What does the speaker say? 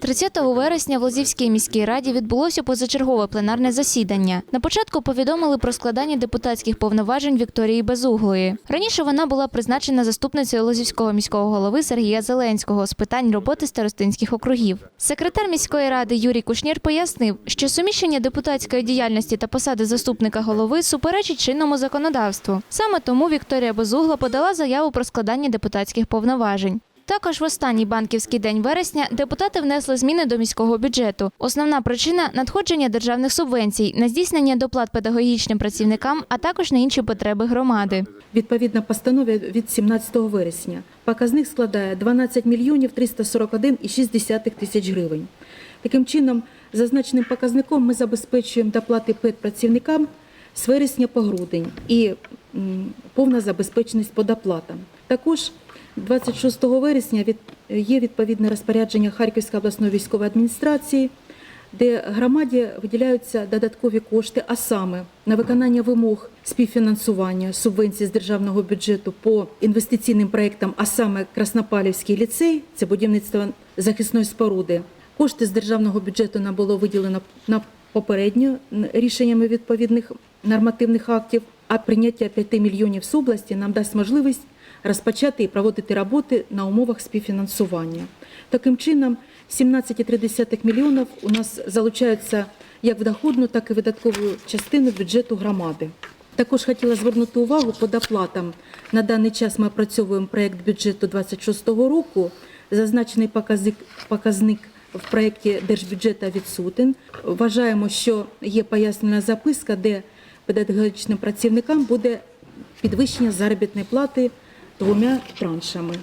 30 вересня в Лозівській міській раді відбулося позачергове пленарне засідання. На початку повідомили про складання депутатських повноважень Вікторії Безуглої. Раніше вона була призначена заступницею Лозівського міського голови Сергія Зеленського з питань роботи старостинських округів. Секретар міської ради Юрій Кушнір пояснив, що суміщення депутатської діяльності та посади заступника голови суперечить чинному законодавству. Саме тому Вікторія Безугла подала заяву про складання депутатських повноважень. Також в останній банківський день вересня депутати внесли зміни до міського бюджету. Основна причина надходження державних субвенцій на здійснення доплат педагогічним працівникам, а також на інші потреби громади. Відповідно постанові від 17 вересня. Показник складає 12 мільйонів 341,6 тисяч гривень. Таким чином, зазначеним показником ми забезпечуємо доплати педпрацівникам з вересня по грудень і повна забезпеченість по доплатам. Також 26 вересня є відповідне розпорядження Харківської обласної військової адміністрації, де громаді виділяються додаткові кошти, а саме на виконання вимог співфінансування субвенцій з державного бюджету по інвестиційним проєктам, а саме Краснопалівський ліцей, це будівництво захисної споруди. Кошти з державного бюджету нам було виділено на попередньо рішеннями відповідних нормативних актів, а прийняття 5 мільйонів з області нам дасть можливість розпочати і проводити роботи на умовах співфінансування. Таким чином, 17,3 мільйонів у нас залучаються як в доходну, так і видаткову частину бюджету громади. Також хотіла звернути увагу по доплатам. На даний час ми опрацьовуємо проєкт бюджету 2026 року. Зазначений показник, показник в проєкті держбюджету відсутен. Вважаємо, що є пояснена записка, де педагогічним працівникам буде підвищення заробітної плати двома траншами.